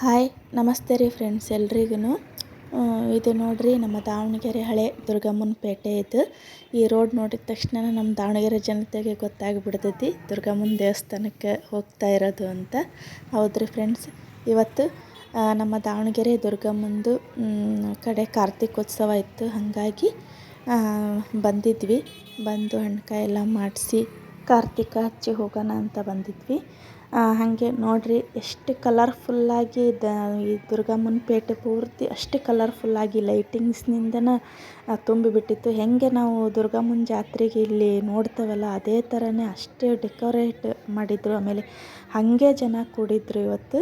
Hi, ನಮಸ್ತೆ ರೀ friends ಎಲ್ರಿಗೂ ಇದು ನೋಡ್ರಿ ನಮ್ಮ ದಾವಣಗೆರೆ ಹಳೆ ದುರ್ಗಮ್ಮನ ಪೇಟೆ ಇದು. ಈ ರೋಡ್ ನೋಡಿದ ತಕ್ಷಣ ನಮ್ಮ ದಾವಣಗೆರೆ ಜನತೆಗೆ ಗೊತ್ತಾಗ್ಬಿಡ್ತೈತಿ ದುರ್ಗಮ್ಮನ ದೇವಸ್ಥಾನಕ್ಕೆ ಹೋಗ್ತಾ ಇರೋದು ಅಂತ. ಹೌದ್ರಿ ಫ್ರೆಂಡ್ಸ್, ಇವತ್ತು ನಮ್ಮ ದಾವಣಗೆರೆ ದುರ್ಗಮ್ಮಂದು ಕಡೆ ಕಾರ್ತಿಕೋತ್ಸವ ಇತ್ತು. ಹಾಗಾಗಿ ಬಂದಿದ್ವಿ. ಬಂದು ಹಣ್ಕಾಯಿ ಎಲ್ಲ ಮಾಡಿಸಿ ಕಾರ್ತಿಕ ಹಚ್ಚಿ ಹೋಗೋಣ ಅಂತ ಬಂದಿದ್ವಿ. ಹಾಗೆ ನೋಡ್ರಿ, ಎಷ್ಟು ಕಲರ್ಫುಲ್ಲಾಗಿ ದ, ಈ ದುರ್ಗಮ್ಮನ ಪೇಟೆ ಪೂರ್ತಿ ಅಷ್ಟು ಕಲರ್ಫುಲ್ಲಾಗಿ ಲೈಟಿಂಗ್ಸ್ನಿಂದನೇ ತುಂಬಿಬಿಟ್ಟಿತ್ತು. ಹೇಗೆ ನಾವು ದುರ್ಗಮ್ಮನ ಜಾತ್ರೆಗೆ ಇಲ್ಲಿ ನೋಡ್ತೇವಲ್ಲ, ಅದೇ ಥರನೇ ಅಷ್ಟೇ ಡೆಕೋರೇಟ್ ಮಾಡಿದ್ರು. ಆಮೇಲೆ ಹಾಗೆ ಜನ ಕೂಡಿದ್ರು ಇವತ್ತು.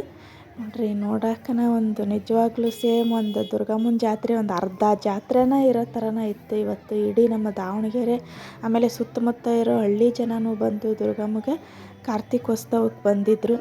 ನೋಡ್ರಿ ನೋಡಕ್ಕನ ಒಂದು ನಿಜವಾಗ್ಲೂ ಸೇಮ್ ಒಂದು ದುರ್ಗಮ್ಮನ ಜಾತ್ರೆ, ಒಂದು ಅರ್ಧ ಜಾತ್ರೆನ ಇರೋ ಥರನೇ ಇತ್ತು ಇವತ್ತು ಇಡೀ ನಮ್ಮ ದಾವಣಗೆರೆ. ಆಮೇಲೆ ಸುತ್ತಮುತ್ತ ಇರೋ ಹಳ್ಳಿ ಜನನೂ ಬಂದು ದುರ್ಗಮ್ಮಗೆ ಕಾರ್ತಿಕೋತ್ಸವಕ್ಕೆ ಬಂದಿದ್ದರು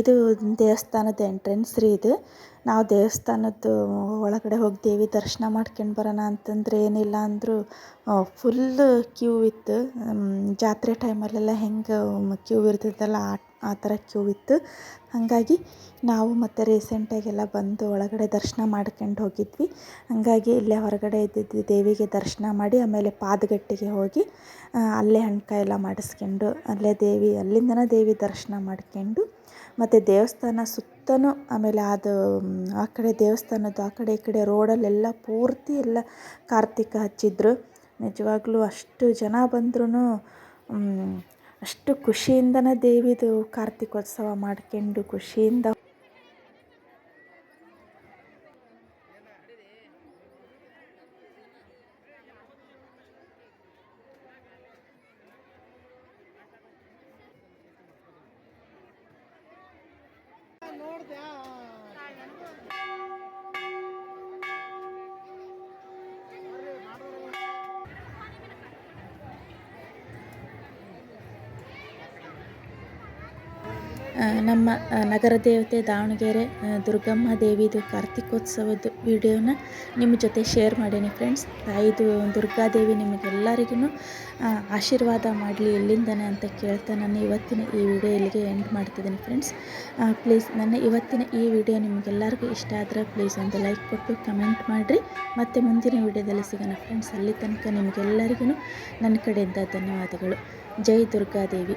ಇದು ದೇವಸ್ಥಾನದ ಎಂಟ್ರೆನ್ಸ್ ರೀ ಇದು. ನಾವು ದೇವಸ್ಥಾನದ್ದು ಒಳಗಡೆ ಹೋಗಿ ದೇವಿ ದರ್ಶನ ಮಾಡ್ಕೊಂಡು ಬರೋಣ ಅಂತಂದ್ರೆ ಏನಿಲ್ಲ ಅಂದರೂ ಫುಲ್ ಕ್ಯೂ ಇತ್ತು. ಜಾತ್ರೆ ಟೈಮಲ್ಲೆಲ್ಲ ಹೆಂಗೆ ಕ್ಯೂ ಇರ್ತೈತಲ್ಲ ಆ ಆ ಥರ ಕ್ಯೂ ಇತ್ತು. ಹಾಗಾಗಿ ನಾವು ಮತ್ತು ರೀಸೆಂಟಾಗೆಲ್ಲ ಬಂದು ಒಳಗಡೆ ದರ್ಶನ ಮಾಡ್ಕೊಂಡು ಹೋಗಿದ್ವಿ. ಹಾಗಾಗಿ ಇಲ್ಲೇ ಹೊರಗಡೆ ಇದ್ದಿದ್ದು ದೇವಿಗೆ ದರ್ಶನ ಮಾಡಿ ಆಮೇಲೆ ಪಾದಗಟ್ಟಿಗೆ ಹೋಗಿ ಅಲ್ಲೇ ಹಣ್ಕಾಯಿ ಎಲ್ಲ ಮಾಡಿಸ್ಕೊಂಡು, ಅಲ್ಲೇ ದೇವಿ, ಅಲ್ಲಿಂದನೇ ದೇವಿ ದರ್ಶನ ಮಾಡ್ಕೊಂಡು, ಮತ್ತು ದೇವಸ್ಥಾನ ಸುತ್ತಲೂ ಆಮೇಲೆ ಅದು ಆ ಕಡೆ ದೇವಸ್ಥಾನದ್ದು, ಆ ಕಡೆ ಈ ಕಡೆ ರೋಡಲ್ಲೆಲ್ಲ ಪೂರ್ತಿ ಎಲ್ಲ ಕಾರ್ತಿಕ ಹಚ್ಚಿದ್ರು. ನಿಜವಾಗ್ಲೂ ಅಷ್ಟು ಜನ ಬಂದ್ರೂ ಅಷ್ಟು ಖುಷಿಯಿಂದನೇ ದೇವಿದು ಕಾರ್ತಿಕೋತ್ಸವ ಮಾಡ್ಕೊಂಡು ಖುಷಿಯಿಂದ ನಮ್ಮ ನಗರ ದೇವತೆ ದಾವಣಗೆರೆ ದುರ್ಗಮ್ಮ ದೇವಿದು ಕಾರ್ತಿಕೋತ್ಸವದ ವಿಡಿಯೋನ ನಿಮ್ಮ ಜೊತೆ ಶೇರ್ ಮಾಡೀನಿ ಫ್ರೆಂಡ್ಸ್ ತಾಯಿದು ದುರ್ಗಾದೇವಿ ನಿಮಗೆಲ್ಲರಿಗೂ ಆಶೀರ್ವಾದ ಮಾಡಲಿ ಎಲ್ಲಿಂದನೇ ಅಂತ ಕೇಳ್ತಾ ನಾನು ಇವತ್ತಿನ ಈ ವಿಡಿಯೋ ಇಲ್ಲಿಗೆ ಎಂಡ್ ಮಾಡ್ತಿದ್ದೀನಿ ಫ್ರೆಂಡ್ಸ್ ಪ್ಲೀಸ್ ನನ್ನ ಇವತ್ತಿನ ಈ ವಿಡಿಯೋ ನಿಮಗೆಲ್ಲರಿಗೂ ಇಷ್ಟ ಆದರೆ ಪ್ಲೀಸ್ ಒಂದು ಲೈಕ್ ಕೊಟ್ಟು ಕಮೆಂಟ್ ಮಾಡಿರಿ. ಮತ್ತು ಮುಂದಿನ ವಿಡಿಯೋದಲ್ಲಿ ಸಿಗೋಣ ಫ್ರೆಂಡ್ಸ್ ಅಲ್ಲಿ ತನಕ ನಿಮಗೆಲ್ಲರಿಗೂ ನನ್ನ ಕಡೆಯಿಂದ ಧನ್ಯವಾದಗಳು. ಜೈ ದುರ್ಗಾದೇವಿ